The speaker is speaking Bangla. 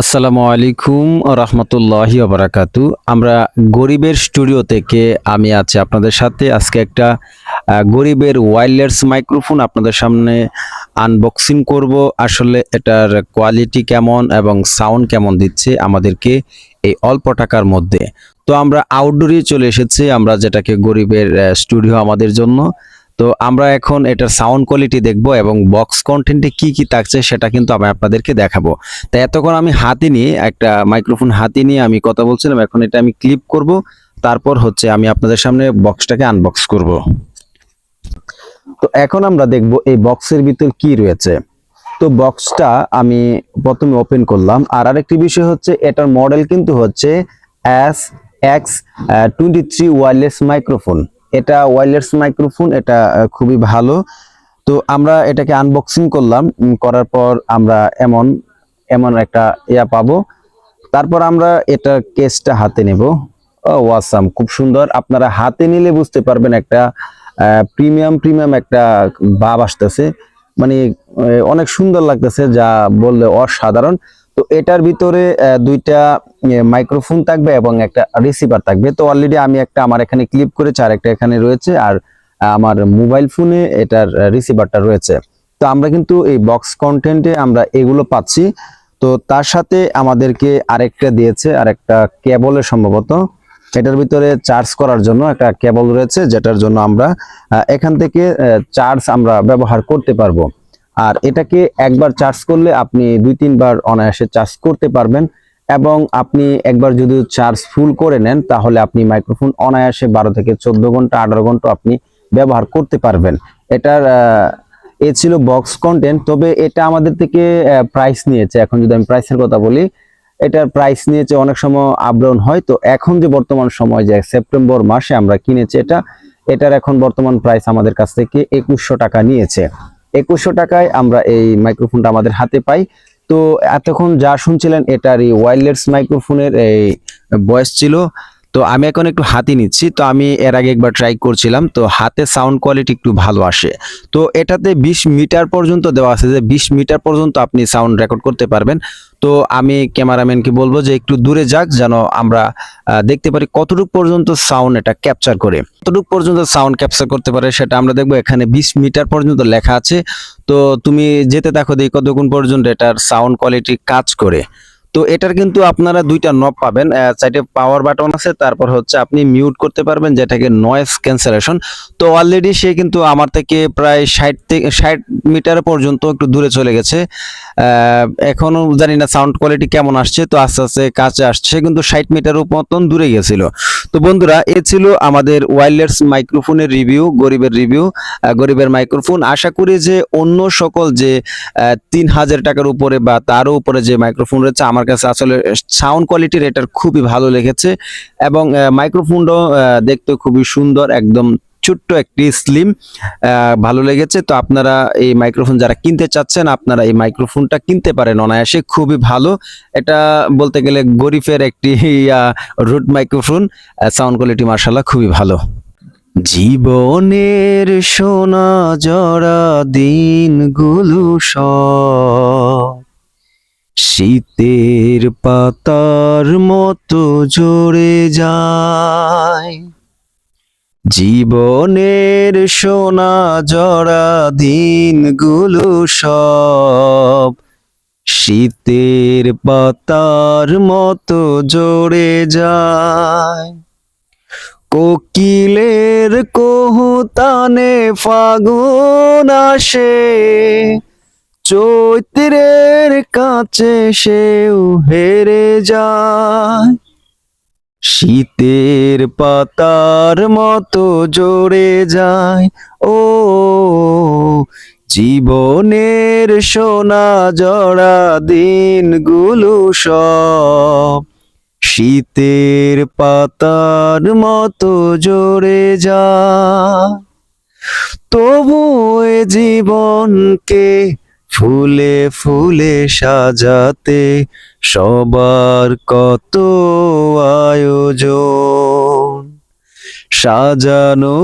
আসসালামু আলাইকুম রহমতুল্লাহি বারাকাতু। আমরা গরিবের স্টুডিও থেকে আমি আছি আপনাদের সাথে। আজকে একটা গরিবের ওয়্যারলেস মাইক্রোফোন আপনাদের সামনে আনবক্সিং করব। আসলে এটার কোয়ালিটি কেমন এবং সাউন্ড কেমন দিচ্ছে আমাদেরকে এই অল্প টাকার মধ্যে। তো আমরা আউটডোরে চলে এসেছি। আমরা যেটাকে গরিবের স্টুডিও আমাদের জন্য। তো আমরা এখন এটার সাউন্ড কোয়ালিটি দেখব এবং বক্স কন্টেন্টে কি কি থাকছে সেটা কিন্তু আমি আপনাদেরকে দেখাবো। তো এতক্ষণ আমি হাতে নিয়ে, একটা মাইক্রোফোন হাতে নিয়ে আমি কথা বলছিলাম, এখন এটা আমি ক্লিপ করব, তারপর হচ্ছে আমি আপনাদের সামনে বক্সটাকে আনবক্স করব। তো এখন আমরা দেখব এই বক্সের ভিতর কি রয়েছে। তো বক্সটা আমি প্রথমে ওপেন করলাম, আর আরেকটি বিষয় হচ্ছে এটার মডেল কিন্তু হচ্ছে S X twenty three wireless microphone এটা ওয়াইলেস মাইক্রোফোন এটা খুবই ভালো। তো আমরা এটাকে আনবক্সিং করলাম। করার পর আমরা এমন এমন একটা ইয়া পাবো। তারপর আমরা এটা কেসটা হাতে নেব। ওয়াসাম খুব সুন্দর। আপনারা হাতে নিলে বুঝতে পারবেন একটা প্রিমিয়াম প্রিমিয়াম একটা ভাব আসতেছে। মানে অনেক সুন্দর লাগতেছে, যা বললে অসাধারণ। তো এটার ভিতরে দুইটা মাইক্রোফোন থাকবে এবং একটা রিসিভার থাকবে। তো অলরেডি আমি একটা আমার এখানে ক্লিপ করেছি, আর একটা এখানে রয়েছে, আর আমার মোবাইল ফোনে এটার রিসিভারটা রয়েছে। তো আমরা কিন্তু এই বক্স কন্টেন্টে আমরা এগুলো পাচ্ছি। তো তার সাথে আমাদেরকে আরেকটা দিয়েছে, আরেকটা কেবলের সম্ভবত। এটার ভিতরে চার্জ করার জন্য একটা কেবল রয়েছে, যেটার জন্য আমরা এখান থেকে চার্জ আমরা ব্যবহার করতে পারব। আর এটাকে একবার চার্জ করলে আপনি দুই তিনবার অনায়াসে চার্জ করতে পারবেন এবং আপনি একবার যদি চার্জ ফুল করে নেন, তাহলে আপনি মাইক্রোফোন অনায়াসে বারো থেকে চোদ্দ ঘণ্টা, আঠারো ঘণ্টা আপনি ব্যবহার করতে পারবেন। এটার এ ছিল বক্স কন্টেন্ট তবে এটা আমাদের থেকে প্রাইস নিয়েছে। এখন যদি আমি প্রাইসের কথা বলি এটার প্রাইস নিয়েছে অনেক সময় আপডাউন হয়, তো এখন যে বর্তমান সময় যে সেপ্টেম্বর মাসে আমরা কিনেছি এটা, এটার এখন বর্তমান প্রাইস আমাদের কাছ থেকে একুশশো টাকা নিয়েছে। একুশশো টাকায় আমরা এই মাইক্রোফোনটা আমাদের হাতে পাই। তো এতক্ষণ যা শুনছিলেন এটার এই ওয়াইল্ডলেস মাইক্রোফোনের এই বয়স ছিল। তো আমি এখন একটু হাতি নিচ্ছি, তো আমি এর আগে একবার ট্রাই করছিলাম, তো হাতে সাউন্ড কোয়ালিটি একটু ভালো আসে। তো এটাতে বিশ মিটার পর্যন্ত দেওয়া আছে যে বিশ মিটার পর্যন্ত আপনি সাউন্ড রেকর্ড করতে পারবেন। তো আমি ক্যামেরাম্যানকে বলব যে একটু দূরে যাক যেন আমরা দেখতে পারি কতটুকু পর্যন্ত সাউন্ড এটা ক্যাপচার করে। কতটুকু পর্যন্ত সাউন্ড ক্যাপচার করতে পারে সেটা আমরা দেখব, এখানে বিশ মিটার পর্যন্ত লেখা আছে। তো তুমি যেতে দেখো দেখি কতক্ষণ পর্যন্ত এটার সাউন্ড কোয়ালিটি কাজ করে। তো এটার কিন্তু আপনারা দুইটা নব পাবেন সাইডে পাওয়ার বাটন আছে, তারপর হচ্ছে আপনি মিউট করতে পারবেন, যেটাকে নয়েস ক্যান্সেলেশন তো অলরেডি সে কিন্তু আমার থেকে প্রায় ষাট থেকে ষাট মিটার পর্যন্ত একটু দূরে চলে গেছে। এখনও জানি না সাউন্ড কোয়ালিটি কেমন আসছে, তো আস্তে আস্তে কাছে আসছে, কিন্তু ষাট মিটার মতন দূরে গেছিল। তো বন্ধুরা, এ ছিল আমাদের ওয়াইল্ডলেস মাইক্রোফোনের রিভিউ গরিবের রিভিউ গরিবের মাইক্রোফোন আশা করি যে অন্য সকল যে তিন হাজার টাকার উপরে বা তারও উপরে যে মাইক্রোফোন রয়েছে, আমার কাছে আসলে সাউন্ড কোয়ালিটির এটার খুবই ভালো লেগেছে এবং মাইক্রোফোনটাও দেখতে খুবই সুন্দর, একদম ছোট্ট একটি স্লিম ভালো লেগেছে। তো আপনারা এই মাইক্রোফোন যারা কিনতে চাচ্ছেন, আপনারা এই মাইক্রোফোনটা কিনতে পারেন। অনায়াসে খুবই ভালো। এটা বলতে গেলে গরিফের একটি রুট মাইক্রোফোন সাউন্ড কোয়ালিটি মার্শাল্লাহ খুবই ভালো। জীবনের সোনা জড়া দিনগুলো সব, শীতের পাতার মতো জড়ে যায়। জীবনের সোনা জড়া দিনগুলো সব শীতের পাতার মতো জড়ে যায়। কোকিলের কোহতানে ফাগুন আসে, চৈত্রের কাছে সেও হেরে যায়। শীতের পাতার মতো জোরে যায়। ও, জীবনের সোনা জড়া দিনগুলো সব শীতের পাতার মতো জোরে যায়। তবু জীবনকে ফুলে ফুলে সাজাতে সবার কত আয়োজন। সাজানো